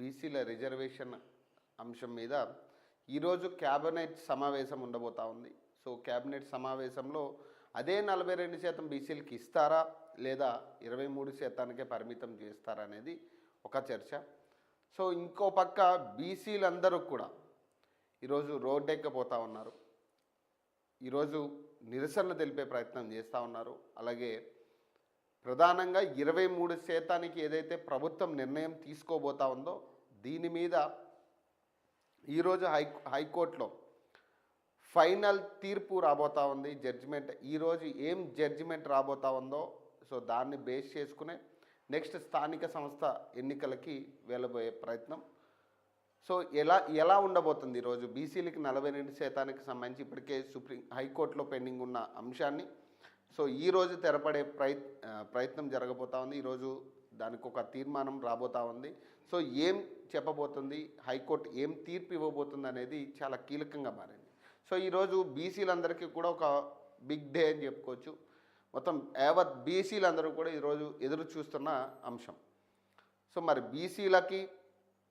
బీసీల రిజర్వేషన్ అంశం మీద ఈరోజు క్యాబినెట్ సమావేశం ఉండబోతా ఉంది. సో క్యాబినెట్ సమావేశంలో అదే నలభై రెండు శాతం బీసీలకి ఇస్తారా? లేదా ఇరవై మూడు శాతానికే పరిమితం చేస్తారా అనేది ఒక చర్చ. సో ఇంకో పక్క బీసీలందరూ కూడా ఈరోజు రోడ్డెక్కపోతా ఉన్నారు. ఈరోజు నిరసనలు తెలిపే ప్రయత్నం చేస్తూ ఉన్నారు. అలాగే ప్రధానంగా ఇరవై మూడు శాతానికి ఏదైతే ప్రభుత్వం నిర్ణయం తీసుకోబోతా ఉందో దీని మీద ఈరోజు హై హైకోర్టులో ఫైనల్ తీర్పు రాబోతా ఉంది. జడ్జిమెంట్ ఈరోజు ఏం జడ్జిమెంట్ రాబోతా ఉందో సో దాన్ని బేస్ చేసుకునే నెక్స్ట్ స్థానిక సంస్థ ఎన్నికలకి వెళ్ళబోయే ప్రయత్నం. సో ఎలా ఎలా ఉండబోతుంది ఈరోజు? బీసీలకి నలభై రెండు శాతానికి సంబంధించి ఇప్పటికే సుప్రీం హైకోర్టులో పెండింగ్ ఉన్న అంశాన్ని. సో ఈ రోజు తెరపడే ప్రయత్ ప్రయత్నం జరగబోతా ఉంది. ఈరోజు దానికి ఒక తీర్మానం రాబోతా ఉంది. సో ఏం చెప్పబోతుంది? హైకోర్టు ఏం తీర్పు ఇవ్వబోతుంది అనేది చాలా కీలకంగా మారింది. సో ఈరోజు బీసీలందరికీ కూడా ఒక బిగ్ డే అని చెప్పుకోవచ్చు. మొత్తం యావత్ బీసీలందరూ కూడా ఈరోజు ఎదురు చూస్తున్న అంశం. సో మరి బీసీలకి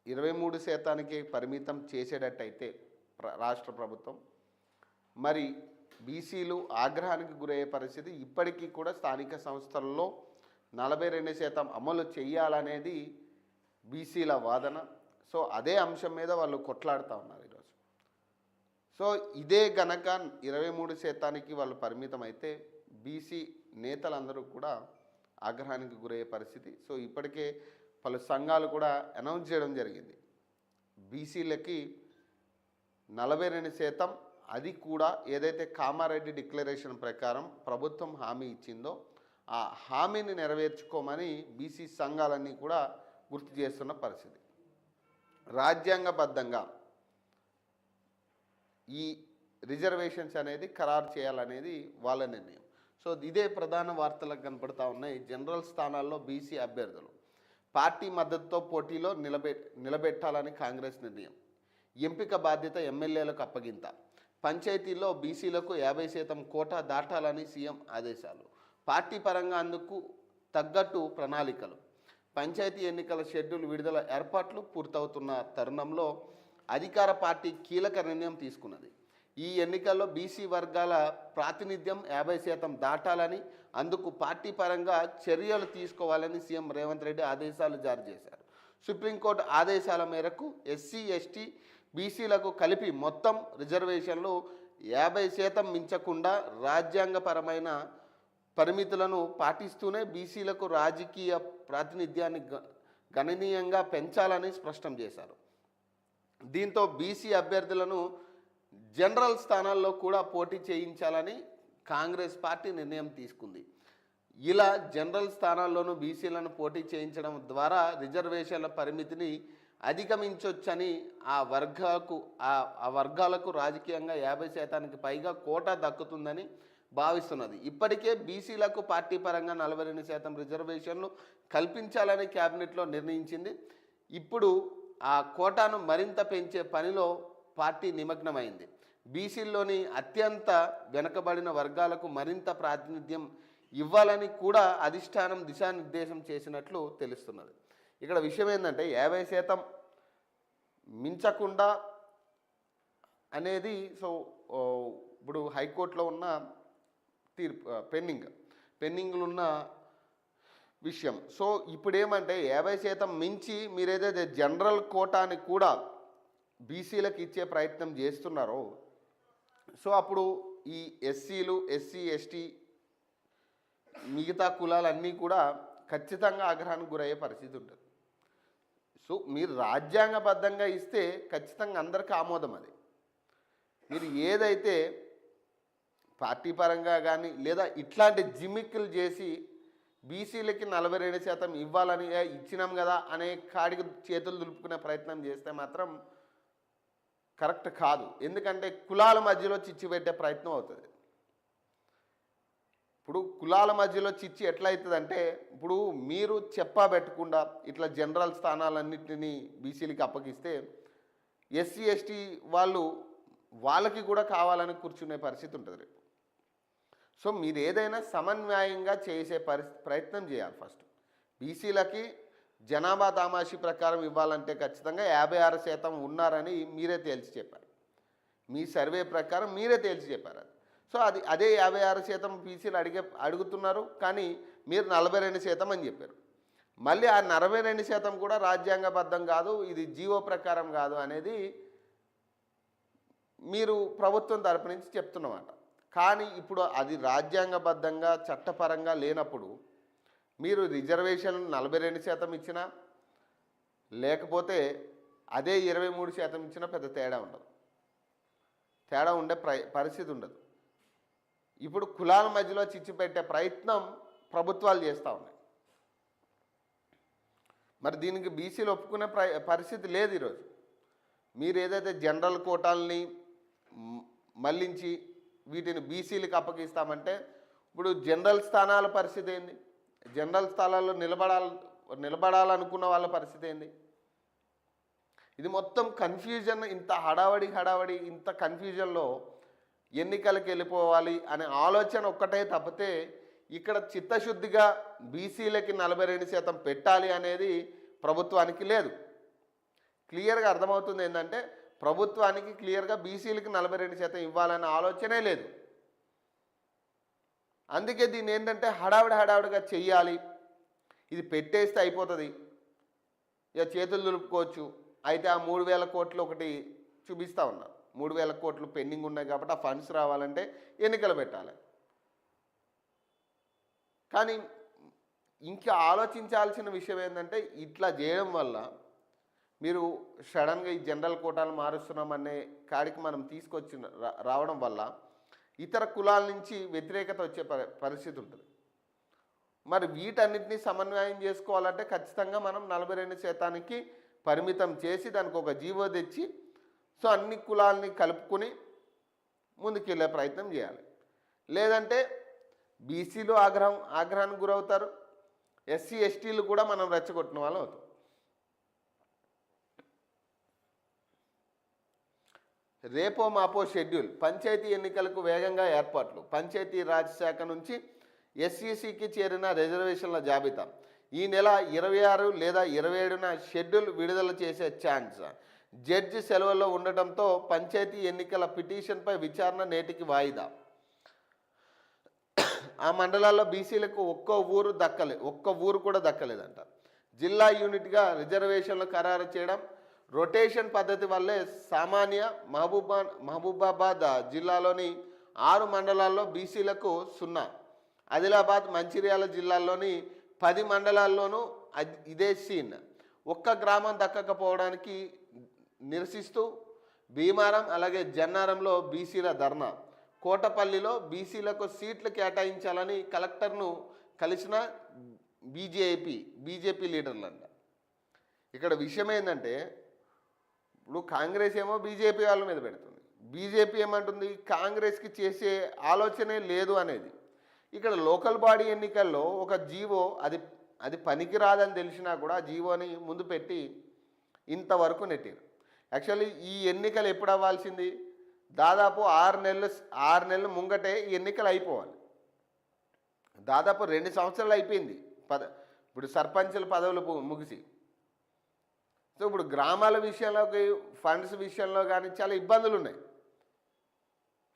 ఇరవై మూడు శాతానికి పరిమితం చేసేటట్టయితే ప్ర- రాష్ట్ర ప్రభుత్వం. మరి బీసీలు ఆగ్రహానికి గురయ్యే పరిస్థితి ఇప్పటికీ కూడా స్థానిక సంస్థల్లో నలభై రెండు శాతం అమలు చేయాలనేది బీసీల వాదన. సో అదే అంశం మీద వాళ్ళు కొట్లాడుతూ ఉన్నారు ఈరోజు. సో ఇదే గనక ఇరవై మూడు శాతానికి వాళ్ళు పరిమితం అయితే బీసీ నేతలందరూ కూడా ఆగ్రహానికి గురయ్యే పరిస్థితి. సో ఇప్పటికే పలు సంఘాలు కూడా అనౌన్స్ చేయడం జరిగింది. బీసీలకి నలభై రెండు శాతం అది కూడా ఏదైతే కామారెడ్డి డిక్లరేషన్ ప్రకారం ప్రభుత్వం హామీ ఇచ్చిందో ఆ హామీని నెరవేర్చుకోమని బీసీ సంఘాలన్నీ కూడా గుర్తు చేస్తున్న పరిస్థితి. రాజ్యాంగబద్ధంగా ఈ రిజర్వేషన్స్ అనేది ఖరారు చేయాలనేది వాళ్ళ నిర్ణయం. సో ఇదే ప్రధాన వార్తలకు కనపడతా ఉన్నాయి. జనరల్ స్థానాల్లో బీసీ అభ్యర్థులు పార్టీ మద్దతుతో పోటీలో నిలబె నిలబెట్టాలని కాంగ్రెస్ నిర్ణయం. ఎంపిక బాధ్యత ఎమ్మెల్యేలకు అప్పగింత. పంచాయతీల్లో బీసీలకు యాభై శాతం కోటా దాటాలని సీఎం ఆదేశాలు. పార్టీ పరంగా అందుకు తగ్గట్టు ప్రణాళికలు. పంచాయతీ ఎన్నికల షెడ్యూల్ విడుదల ఏర్పాట్లు పూర్తవుతున్న తరుణంలో అధికార పార్టీ కీలక నిర్ణయం తీసుకున్నది. ఈ ఎన్నికల్లో బీసీ వర్గాల ప్రాతినిధ్యం యాభై శాతం దాటాలని అందుకు పార్టీ పరంగా చర్యలు తీసుకోవాలని సీఎం రేవంత్ రెడ్డి ఆదేశాలు జారీ చేశారు. సుప్రీంకోర్టు ఆదేశాల మేరకు ఎస్సీ ఎస్టీ బీసీలకు కలిపి మొత్తం రిజర్వేషన్లు యాభై శాతం మించకుండా రాజ్యాంగపరమైన పరిమితులను పాటిస్తూనే బీసీలకు రాజకీయ ప్రాతినిధ్యాన్ని గ- గణనీయంగా పెంచాలని స్పష్టం చేశారు. దీంతో బీసీ అభ్యర్థులను జనరల్ స్థానాల్లో కూడా పోటీ చేయించాలని కాంగ్రెస్ పార్టీ నిర్ణయం తీసుకుంది. ఇలా జనరల్ స్థానాల్లోనూ బీసీలను పోటీ చేయించడం ద్వారా రిజర్వేషన్ల పరిమితిని అధిగమించొచ్చని ఆ వర్గాలకు ఆ ఆ వర్గాలకు రాజకీయంగా యాభై శాతానికి పైగా కోటా దక్కుతుందని భావిస్తున్నది. ఇప్పటికే బీసీలకు పార్టీ పరంగా నలభై రెండు శాతం రిజర్వేషన్లు కల్పించాలని క్యాబినెట్లో నిర్ణయించింది. ఇప్పుడు ఆ కోటాను మరింత పెంచే పనిలో పార్టీ నిమగ్నమైంది. బీసీల్లోని అత్యంత వెనుకబడిన వర్గాలకు మరింత ప్రాతినిధ్యం ఇవ్వాలని కూడా అధిష్టానం దిశానిర్దేశం చేసినట్లు తెలుస్తున్నది. ఇక్కడ విషయం ఏంటంటే యాభై శాతం మించకుండా అనేది సో ఇప్పుడు హైకోర్టులో ఉన్న తీర్పు పెండింగ్ పెండింగ్లు ఉన్న విషయం. సో ఇప్పుడు ఏమంటే యాభై శాతం మించి మీరు ఏదైతే జనరల్ కోటాని కూడా బీసీలకు ఇచ్చే ప్రయత్నం చేస్తున్నారో సో అప్పుడు ఈ ఎస్సీలు ఎస్సీ ఎస్టీ మిగతా కులాలన్నీ కూడా ఖచ్చితంగా ఆగ్రహానికి గురయ్యే పరిస్థితి ఉంటుంది. సో మీరు రాజ్యాంగబద్ధంగా ఇస్తే ఖచ్చితంగా అందరికీ ఆమోదం అది. మీరు ఏదైతే పార్టీ పరంగా కానీ లేదా ఇట్లాంటి జిమ్మిక్కులు చేసి బీసీలకి నలభై రెండు శాతం ఇవ్వాలని ఇచ్చినాం కదా అనే కాడికి చేతులు దులుపుకునే ప్రయత్నం చేస్తే మాత్రం కరెక్ట్ కాదు. ఎందుకంటే కులాల మధ్యలో చిచ్చి పెట్టే ప్రయత్నం అవుతుంది. ఇప్పుడు కులాల మధ్యలో చిచ్చి ఎట్లయితుందంటే ఇప్పుడు మీరు చెప్పా పెట్టకుండా ఇట్లా జనరల్ స్థానాలన్నింటినీ బీసీలకి అప్పగిస్తే ఎస్సీ ఎస్టీ వాళ్ళు వాళ్ళకి కూడా కావాలని కూర్చునే పరిస్థితి ఉంటుంది. రేపు సో మీరు ఏదైనా సమన్వయంగా చేసే పరిస్థితి ప్రయత్నం చేయాలి ఫస్ట్. బీసీలకి జనాభా తామాషి ప్రకారం ఇవ్వాలంటే ఖచ్చితంగా యాభై ఆరు శాతం ఉన్నారని మీరే తేల్చి చెప్పారు. మీ సర్వే ప్రకారం మీరే తేల్చి చెప్పారు అది. సో అది అదే యాభై ఆరు శాతం బీసీలు అడిగే అడుగుతున్నారు కానీ మీరు నలభై రెండు శాతం అని చెప్పారు. మళ్ళీ ఆ నలభై రెండు శాతం కూడా రాజ్యాంగబద్ధం కాదు ఇది జీవో ప్రకారం కాదు అనేది మీరు ప్రభుత్వం తరపు నుంచి చెప్తున్నమాట. కానీ ఇప్పుడు అది రాజ్యాంగబద్ధంగా చట్టపరంగా లేనప్పుడు మీరు రిజర్వేషన్ నలభై రెండు శాతం ఇచ్చినా లేకపోతే అదే ఇరవై మూడు శాతం ఇచ్చినా పెద్ద తేడా ఉండదు. తేడా ఉండే ప్ర పరిస్థితి ఉండదు. ఇప్పుడు కులాల మధ్యలో చిచ్చు పెట్టే ప్రయత్నం ప్రభుత్వాలు చేస్తూ ఉన్నాయి. మరి దీనికి బీసీలు ఒప్పుకునే పరిస్థితి లేదు ఈరోజు. మీరు ఏదైతే జనరల్ కోటాలని మళ్ళించి వీటిని బీసీలకు అప్పగిస్తామంటే ఇప్పుడు జనరల్ స్థానాల పరిస్థితి ఏంది? జనరల్ స్థానాల్లో నిలబడాలి నిలబడాలనుకున్న వాళ్ళ పరిస్థితి ఏంది? ఇది మొత్తం కన్ఫ్యూజన్ ఇంత హడావడి హడావడి ఇంత కన్ఫ్యూజన్లో ఎన్నికలకు వెళ్ళిపోవాలి అనే ఆలోచన ఒక్కటే తప్పితే ఇక్కడ చిత్తశుద్ధిగా బీసీలకి నలభై రెండు శాతం పెట్టాలి అనేది ప్రభుత్వానికి లేదు. క్లియర్గా అర్థమవుతుంది ఏంటంటే ప్రభుత్వానికి క్లియర్గా బీసీలకి నలభై రెండు శాతం ఇవ్వాలన్న ఆలోచనే లేదు. అందుకే దీన్ని ఏంటంటే హడావిడి హడావిడిగా చెయ్యాలి. ఇది పెట్టేస్తే అయిపోతుంది. ఇక చేతులు దులుపుకోవచ్చు. అయితే ఆ మూడు వేల కోట్లు ఒకటి చూపిస్తూ ఉన్నా. మూడు వేల కోట్లు పెండింగ్ ఉన్నాయి కాబట్టి ఆ ఫండ్స్ రావాలంటే ఎన్నికలు పెట్టాలి. కానీ ఇంకా ఆలోచించాల్సిన విషయం ఏంటంటే ఇట్లా చేయడం వల్ల మీరు సడన్గా ఈ జనరల్ కోటాలు మారుస్తున్నామనే కాడికి మనం తీసుకొచ్చిన రావడం వల్ల ఇతర కులాల నుంచి వ్యతిరేకత వచ్చే పరి- పరిస్థితి ఉంటుంది. మరి వీటన్నిటిని సమన్వయం చేసుకోవాలంటే ఖచ్చితంగా మనం నలభై రెండు శాతానికి పరిమితం చేసి దానికి ఒక జీవో తెచ్చి సో అన్ని కులాలని కలుపుకొని ముందుకెళ్ళే ప్రయత్నం చేయాలి. లేదంటే బీసీలు ఆగ్రహం ఆగ్రహానికి గురవుతారు. ఎస్సీ ఎస్టీలు కూడా మనం రెచ్చగొట్టిన వాళ్ళం అవుతాం. రేపో మాపో షెడ్యూల్ పంచాయతీ ఎన్నికలకు వేగంగా ఏర్పాట్లు. పంచాయతీ రాజ్ శాఖ నుంచి ఎస్ఈసికి చేరిన రిజర్వేషన్ల జాబితా. ఈ నెల ఇరవై ఆరు లేదా ఇరవై ఏడున షెడ్యూల్ విడుదల చేసే ఛాన్స్. జడ్జి సెలవుల్లో ఉండటంతో పంచాయతీ ఎన్నికల పిటిషన్పై విచారణ నేటికి వాయిదా. ఆ మండలాల్లో బీసీలకు ఒక్క ఊరు దక్కలే ఒక్క ఊరు కూడా దక్కలేదంట. జిల్లా యూనిట్గా రిజర్వేషన్లు ఖరారు చేయడం రొటేషన్ పద్ధతి వల్లే సామాన్య మహబూబా మహబూబాబాద్ జిల్లాలోని ఆరు మండలాల్లో బీసీలకు సున్నా. ఆదిలాబాద్ మంచిర్యాల జిల్లాల్లోని పది మండలాల్లోనూ ఇదే సీన్. ఒక్క గ్రామం దక్కకపోవడానికి నిరసిస్తూ భీమారం అలాగే జన్నారంలో బీసీల ధర్నా. కోటపల్లిలో బీసీలకు సీట్లు కేటాయించాలని కలెక్టర్ను కలిసిన బీజేపీ బీజేపీ లీడర్లంట. ఇక్కడ విషయం ఏంటంటే ఇప్పుడు కాంగ్రెస్ ఏమో బీజేపీ వాళ్ళ మీద పెడుతుంది. బీజేపీ ఏమంటుంది? కాంగ్రెస్కి చేసే ఆలోచనే లేదు అనేది. ఇక్కడ లోకల్ బాడీ ఎన్నికల్లో ఒక జీవో అది అది పనికిరాదని తెలిసినా కూడా జీవోని ముందు పెట్టి ఇంతవరకు నెట్టారు. యాక్చువల్లీ ఈ ఎన్నికలు ఎప్పుడు అవ్వాల్సింది? దాదాపు ఆరు నెలలు ఆరు నెలలు ముంగటే ఈ ఎన్నికలు అయిపోవాలి. దాదాపు రెండు సంవత్సరాలు అయిపోయింది. పద ఇప్పుడు సర్పంచుల పదవులు ముగిసి. సో ఇప్పుడు గ్రామాల విషయంలోకి ఫండ్స్ విషయంలో కానీ చాలా ఇబ్బందులు ఉన్నాయి.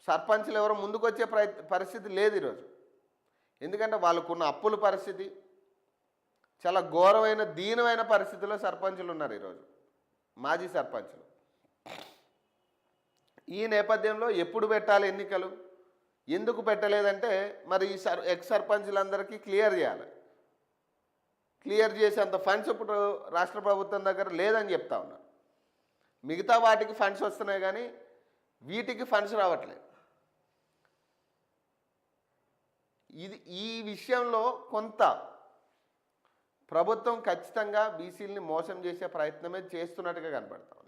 సర్పంచ్లు ఎవరో ముందుకొచ్చే పరిస్థితి లేదు ఈరోజు. ఎందుకంటే వాళ్ళకున్న అప్పుల పరిస్థితి చాలా ఘోరమైన దీనమైన పరిస్థితిలో సర్పంచులు ఉన్నారు ఈరోజు. మాజీ సర్పంచులు. ఈ నేపథ్యంలో ఎప్పుడు పెట్టాలి ఎన్నికలు? ఎందుకు పెట్టలేదంటే మరి ఈ సర్ ఎక్స్ సర్పంచులందరికీ క్లియర్ చేయాలి. క్లియర్ చేసేంత ఫండ్స్ ఇప్పుడు రాష్ట్ర ప్రభుత్వం దగ్గర లేదని చెప్తా ఉన్నారు మిగతా వాటికి ఫండ్స్ వస్తున్నాయి కానీ వీటికి ఫండ్స్ రావట్లేదు. ఇది ఈ విషయంలో కొంత ప్రభుత్వం ఖచ్చితంగా బీసీలని మోసం చేసే ప్రయత్నమే చేస్తున్నట్టుగా కనపడతాం